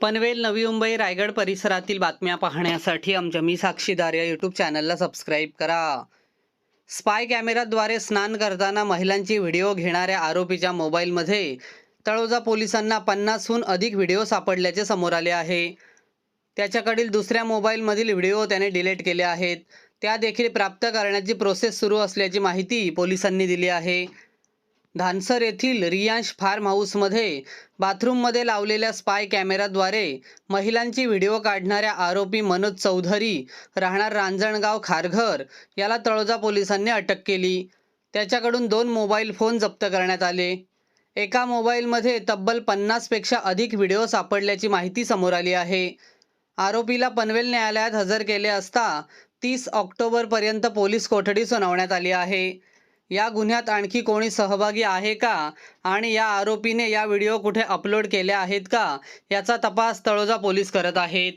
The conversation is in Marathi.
पनवेल नवी मुंबई रायगड परिसरातील बातम्या पाहण्यासाठी आमच्या मी साक्षीदार या यूट्यूब चॅनलला सबस्क्राईब करा. स्पाय कॅमेराद्वारे स्नान करताना महिलांची व्हिडिओ घेणाऱ्या आरोपीच्या मोबाईलमध्ये तळोजा पोलिसांना पन्नासहून अधिक व्हिडिओ सापडल्याचे समोर आले आहे. त्याच्याकडील दुसऱ्या मोबाईलमधील व्हिडिओ त्याने डिलीट केले आहेत. त्या देखील प्राप्त करण्याची प्रोसेस सुरू असल्याची माहिती पोलिसांनी दिली आहे. धानसर येथील रियांश फार्म हाऊसमध्ये बाथरूममध्ये लावलेल्या स्पाय कॅमेराद्वारे महिलांची व्हिडिओ काढणाऱ्या आरोपी मनोज चौधरी राहणार रांजणगाव खारघर याला तळोजा पोलिसांनी अटक केली. त्याच्याकडून दोन मोबाईल फोन जप्त करण्यात आले. एका मोबाईलमध्ये तब्बल पन्नासपेक्षा अधिक व्हिडिओ सापडल्याची माहिती समोर आली आहे. आरोपीला पनवेल न्यायालयात हजर केले असता तीस ऑक्टोबरपर्यंत पोलीस कोठडी सुनावण्यात आली आहे. या गुन्ह्यात आणखी कोणी सहभागी आहे का? आणि या आरोपीने या व्हिडिओ कुठे अपलोड केले आहेत का? याचा तपास तळोजा पोलीस करत आहेत.